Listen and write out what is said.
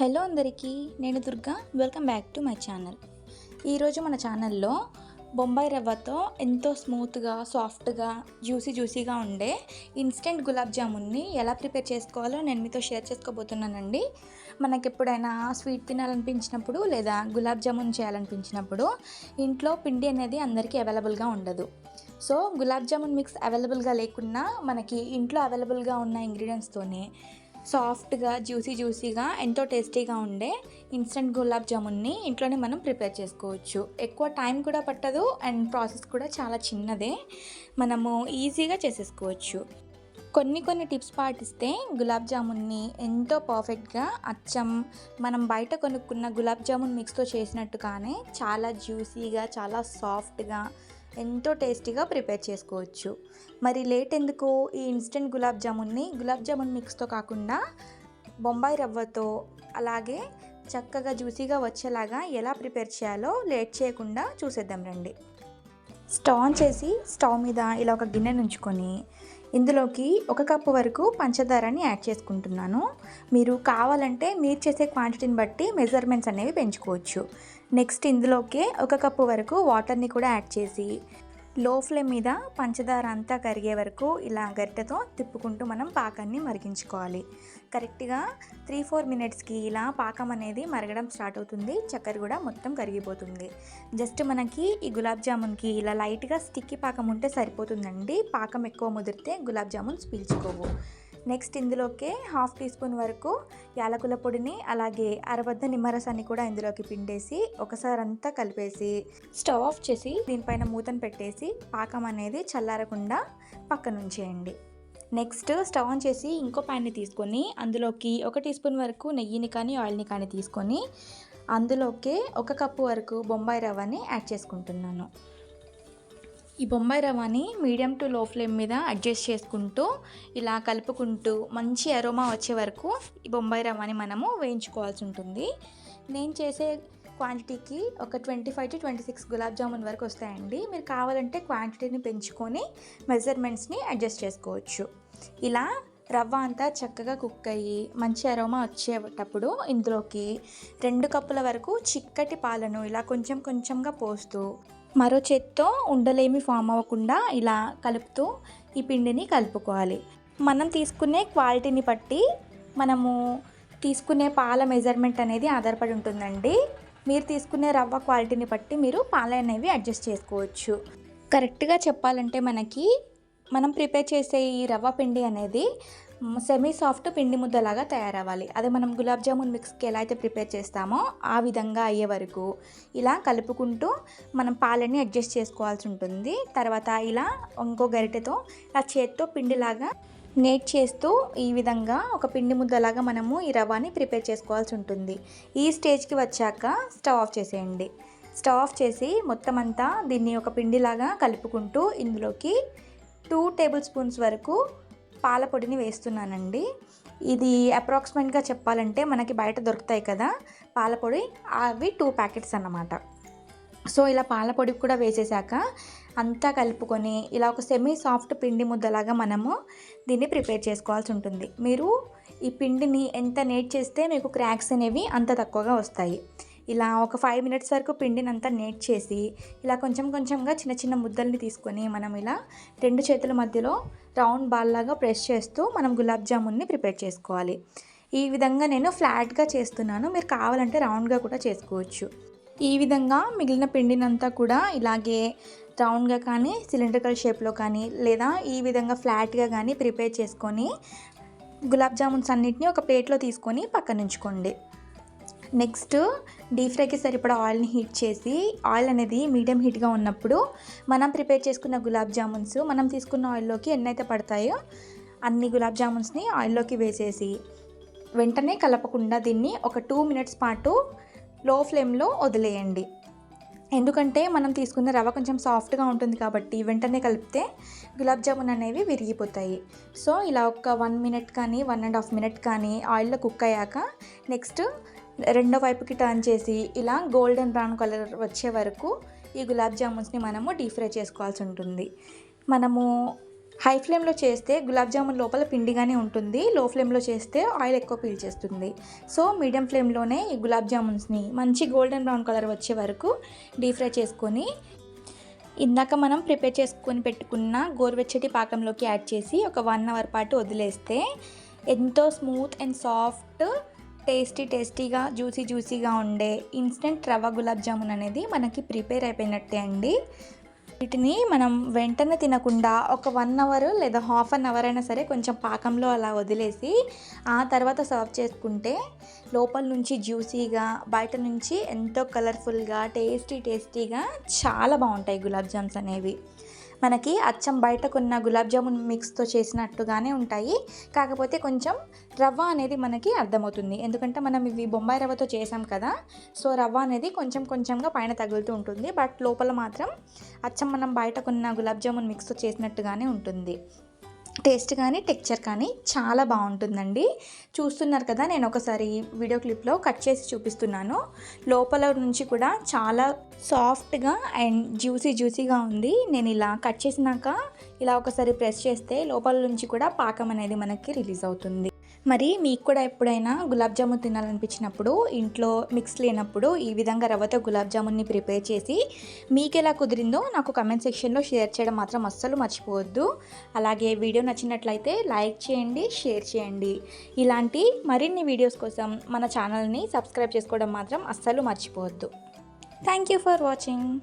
Hello అందరికీ నేను Durga. Welcome back to my channel ఈరోజు మన ఛానల్లో బొంబాయి రవ్వతో ఎంతో స్మూత్గా సాఫ్ట్గా జ్యూసీ జ్యూసీగా ఉండే ఇన్స్టెంట్ గులాబ్ జామున్ని ఎలా ప్రిపేర్ చేసుకోవాలో నేను మీతో షేర్ చేసుకోబోతున్నానండి. మనకి ఎప్పుడైనా స్వీట్ తినాలనిపించినప్పుడు లేదా గులాబ్ జామున్ చేయాలనిపించినప్పుడు ఇంట్లో పిండి అనేది అందరికీ అవైలబుల్గా ఉండదు. సో గులాబ్ జామున్ మిక్స్ అవైలబుల్గా లేకున్నా మనకి ఇంట్లో అవైలబుల్గా ఉన్న ఇంగ్రీడియంట్స్తోనే సాఫ్ట్గా జ్యూసీ జ్యూసీగా ఎంతో టేస్టీగా ఉండే ఇన్స్టెంట్ గులాబ్ జామున్ని ఇంట్లోనే మనం ప్రిపేర్ చేసుకోవచ్చు. ఎక్కువ టైం కూడా పట్టదు అండ్ ప్రాసెస్ కూడా చాలా చిన్నదే. మనము ఈజీగా చేసేసుకోవచ్చు. కొన్ని కొన్ని టిప్స్ పాటిస్తే గులాబ్ జామున్ని ఎంతో పర్ఫెక్ట్గా అచ్చం మనం బయట కొనుక్కున్న గులాబ్ జామున్ మిక్స్తో చేసినట్టుగానే చాలా జ్యూసీగా చాలా సాఫ్ట్గా ఎంతో టేస్టీగా ప్రిపేర్ చేసుకోవచ్చు. మరి లేట్ ఎందుకు? ఈ ఇన్స్టెంట్ గులాబ్ జామున్ని గులాబ్ జామున్ మిక్స్తో కాకుండా బొంబాయి రవ్వతో అలాగే చక్కగా జ్యూసీగా వచ్చేలాగా ఎలా ప్రిపేర్ చేయాలో లేట్ చేయకుండా చూసేద్దాం రండి. స్టవ్ ఆన్ చేసి స్టవ్ మీద ఇలా ఒక గిన్నె ఉంచుకొని ఇందులోకి ఒక కప్పు వరకు పంచదారని యాడ్ చేసుకుంటున్నాను. మీరు కావాలంటే మీరు చేసే క్వాంటిటీని బట్టి మెజర్మెంట్స్ అనేవి పెంచుకోవచ్చు. నెక్స్ట్ ఇందులోకి ఒక కప్పు వరకు వాటర్ని కూడా యాడ్ చేసి లో ఫ్లేమ్ మీద పంచదార అంతా కరిగే వరకు ఇలా గరిటెతో తిప్పుకుంటూ మనం పాకాన్ని మరిగించుకోవాలి. కరెక్ట్గా త్రీ ఫోర్ మినిట్స్కి ఇలా పాకం అనేది మరగడం స్టార్ట్ అవుతుంది. చక్కెర కూడా మొత్తం కరిగిపోతుంది. జస్ట్ మనకి ఈ గులాబ్ జామున్కి ఇలా లైట్గా స్టిక్కి పాకం ఉంటే సరిపోతుందండి. పాకం ఎక్కువ ముదిరితే గులాబ్ జామున్స్ పీల్చుకోవు. నెక్స్ట్ ఇందులోకి హాఫ్ టీ స్పూన్ వరకు యాలకుల పొడిని అలాగే అరబద్ద నిమ్మరసాన్ని కూడా ఇందులోకి పిండేసి ఒకసారి అంతా కలిపేసి స్టవ్ ఆఫ్ చేసి దీనిపైన మూతను పెట్టేసి పాకం అనేది చల్లారకుండా పక్కన ఉంచేయండి. నెక్స్ట్ స్టవ్ ఆన్ చేసి ఇంకో ప్యాన్ని తీసుకొని అందులోకి ఒక టీ స్పూన్ వరకు నెయ్యిని కానీ ఆయిల్ని కానీ తీసుకొని అందులోకి ఒక కప్పు వరకు బొంబాయి రవ్వని యాడ్ చేసుకుంటున్నాను. ఈ బొంబాయి రవ్వని మీడియం టు లో ఫ్లేమ్ మీద అడ్జస్ట్ చేసుకుంటూ ఇలా కలుపుకుంటూ మంచి అరోమా వచ్చే వరకు ఈ బొంబాయి రవ్వని మనము వేయించుకోవాల్సి ఉంటుంది. నేను చేసే క్వాంటిటీకి ఒక twenty five to twenty six gulab jamun వరకు వస్తాయండి. మీరు కావాలంటే క్వాంటిటీని పెంచుకొని మెజర్మెంట్స్ని అడ్జస్ట్ చేసుకోవచ్చు. ఇలా రవ్వ అంతా చక్కగా కుక్ అయ్యి మంచి అరోమా వచ్చేటప్పుడు ఇందులోకి రెండు కప్పుల వరకు చిక్కటి పాలను ఇలా కొంచెం కొంచెంగా పోస్తూ మరో చేత్తో ఉండలేమి ఫామ్ అవ్వకుండా ఇలా కలుపుతూ ఈ పిండిని కలుపుకోవాలి. మనం తీసుకునే క్వాలిటీని బట్టి మనము తీసుకునే పాల మెజర్మెంట్ అనేది ఆధారపడి ఉంటుందండి. మీరు తీసుకునే రవ్వ క్వాలిటీని బట్టి మీరు పాల అనేవి అడ్జస్ట్ చేసుకోవచ్చు. కరెక్ట్గా చెప్పాలంటే మనకి మనం ప్రిపేర్ చేసే ఈ రవ్వ పిండి అనేది సెమీ సాఫ్ట్ పిండి ముద్దలాగా తయారవ్వాలి. అదే మనం గులాబ్ జామున్ మిక్స్కి ఎలా అయితే ప్రిపేర్ చేస్తామో ఆ విధంగా అయ్యే వరకు ఇలా కలుపుకుంటూ మనం పాలని అడ్జస్ట్ చేసుకోవాల్సి ఉంటుంది. తర్వాత ఇలా ఇంకో గరిటెతో ఇలా చేత్తో పిండిలాగా నేట్ చేస్తూ ఈ విధంగా ఒక పిండి ముద్దలాగా మనము ఈ రవాని ప్రిపేర్ చేసుకోవాల్సి ఉంటుంది. ఈ స్టేజ్కి వచ్చాక స్టవ్ ఆఫ్ చేసేయండి. స్టవ్ ఆఫ్ చేసి మొత్తం అంతా దీన్ని ఒక పిండిలాగా కలుపుకుంటూ ఇందులోకి టూ టేబుల్ స్పూన్స్ వరకు పాల పొడిని వేస్తున్నానండి. ఇది అప్రాక్సిమేట్గా చెప్పాలంటే మనకి బయట దొరుకుతాయి కదా పాలపొడి అవి టూ ప్యాకెట్స్ అన్నమాట. సో ఇలా పాల పొడి కూడా వేసేసాక అంతా కలుపుకొని ఇలా ఒక సెమీ సాఫ్ట్ పిండి ముద్దలాగా మనము దీన్ని ప్రిపేర్ చేసుకోవాల్సి ఉంటుంది. మీరు ఈ పిండిని ఎంత నేట్ చేస్తే మీకు క్రాక్స్ అనేవి అంత తక్కువగా వస్తాయి. ఇలా ఒక ఫైవ్ మినిట్స్ వరకు పిండిని అంతా నేట్ చేసి ఇలా కొంచెం కొంచెంగా చిన్న చిన్న ముద్దల్ని తీసుకొని మనం ఇలా రెండు చేతుల మధ్యలో రౌండ్ బాల్ లాగా ప్రెస్ చేస్తూ మనం గులాబ్ జామున్ని ప్రిపేర్ చేసుకోవాలి. ఈ విధంగా నేను ఫ్లాట్గా చేస్తున్నాను. మీరు కావాలంటే రౌండ్గా కూడా చేసుకోవచ్చు. ఈ విధంగా మిగిలిన పిండినంతా కూడా ఇలాగే రౌండ్గా కానీ సిలిండ్రికల్ షేప్లో కానీ లేదా ఈ విధంగా ఫ్లాట్గా కానీ ప్రిపేర్ చేసుకొని గులాబ్ జామున్స్ అన్నిటిని ఒక ప్లేట్లో తీసుకొని పక్కనుంచుకోండి నెక్స్ట్ డీప్ ఫ్రైకి సరిపడా ఆయిల్ని హీట్ చేసి ఆయిల్ అనేది మీడియం హీట్గా ఉన్నప్పుడు మనం ప్రిపేర్ చేసుకున్న గులాబ్ జామున్స్ మనం తీసుకున్న ఆయిల్లోకి ఎన్నైతే పడతాయో అన్ని గులాబ్ జామున్స్ని ఆయిల్లోకి వేసేసి వెంటనే కలపకుండా దీన్ని ఒక టూ మినిట్స్ పాటు లో ఫ్లేమ్లో వదిలేయండి. ఎందుకంటే మనం తీసుకున్న రవ్వ కొంచెం సాఫ్ట్గా ఉంటుంది కాబట్టి వెంటనే కలిపితే గులాబ్ జామున్ అనేవి విరిగిపోతాయి. సో ఇలా ఒక వన్ మినిట్ కానీ వన్ అండ్ హాఫ్ మినిట్ కానీ ఆయిల్లో కుక్ అయ్యాక నెక్స్ట్ రెండో వైపుకి టర్న్ చేసి ఇలా గోల్డెన్ బ్రౌన్ కలర్ వచ్చే వరకు ఈ గులాబ్ జామున్స్ని మనము డీప్ ఫ్రై చేసుకోవాల్సి ఉంటుంది. మనము హై ఫ్లేమ్లో చేస్తే గులాబ్ జామున్ లోపల పిండిగానే ఉంటుంది లో ఫ్లేమ్లో చేస్తే ఆయిల్ ఎక్కువ పీల్చేస్తుంది సో మీడియం ఫ్లేమ్లోనే ఈ గులాబ్ జామున్స్ని మంచి గోల్డెన్ బ్రౌన్ కలర్ వచ్చే వరకు డీప్ ఫ్రై చేసుకొని ఇందాక మనం ప్రిపేర్ చేసుకొని పెట్టుకున్న గోరువెచ్చటి పాకంలోకి యాడ్ చేసి ఒక వన్ అవర్ పాటు వదిలేస్తే ఎంతో స్మూత్ అండ్ సాఫ్ట్ టేస్టీ టేస్టీగా జ్యూసీ జ్యూసీగా ఉండే ఇన్స్టెంట్ రవ్వ గులాబ్ జామున్ అనేది మనకి ప్రిపేర్ అయిపోయినట్టే అండి. వీటిని మనం వెంటనే తినకుండా ఒక వన్ అవర్ లేదా హాఫ్ అన్ అవర్ అయినా సరే కొంచెం పాకంలో అలా వదిలేసి ఆ తర్వాత సర్వ్ చేసుకుంటే లోపల నుంచి జ్యూసీగా బయట నుంచి ఎంతో కలర్ఫుల్గా టేస్టీ టేస్టీగా చాలా బాగుంటాయి గులాబ్ జామ్స్ అనేవి. మనకి అచ్చం బయటకున్న గులాబ్ జామున్ మిక్స్తో చేసినట్టుగానే ఉంటాయి. కాకపోతే కొంచెం రవ్వ అనేది మనకి అర్థమవుతుంది. ఎందుకంటే మనం ఇవి బొంబాయి రవ్వతో చేసాం కదా సో రవ్వ అనేది కొంచెం కొంచెంగా పైన తగులుతూ ఉంటుంది. బట్ లోపల మాత్రం అచ్చం మనం బయటకున్న గులాబ్ జామున్ మిక్స్తో చేసినట్టుగానే ఉంటుంది. టేస్ట్ కానీ టెక్చర్ కానీ చాలా బాగుంటుందండి. చూస్తున్నారు కదా నేను ఒకసారి వీడియో క్లిప్లో కట్ చేసి చూపిస్తున్నాను. లోపల నుంచి కూడా చాలా సాఫ్ట్గా అండ్ జ్యూసీ జ్యూసీగా ఉంది. నేను ఇలా కట్ చేసినాక ఇలా ఒకసారి ప్రెస్ చేస్తే లోపల నుంచి కూడా పాకం అనేది మనకి రిలీజ్ అవుతుంది. మరి మీకు కూడా ఎప్పుడైనా గులాబ్ జామున్ తినాలనిపించినప్పుడు ఇంట్లో మిక్స్ లేనప్పుడు ఈ విధంగా రవ్వతో గులాబ్ జామున్ని ప్రిపేర్ చేసి మీకు ఎలా కుదిరిందో నాకు కమెంట్ సెక్షన్లో షేర్ చేయడం మాత్రం అస్సలు మర్చిపోవద్దు. అలాగే వీడియో నచ్చినట్లయితే లైక్ చేయండి షేర్ చేయండి. ఇలాంటి మరిన్ని వీడియోస్ కోసం మన ఛానల్ని సబ్స్క్రైబ్ చేసుకోవడం మాత్రం అస్సలు మర్చిపోవద్దు. Thank you for watching.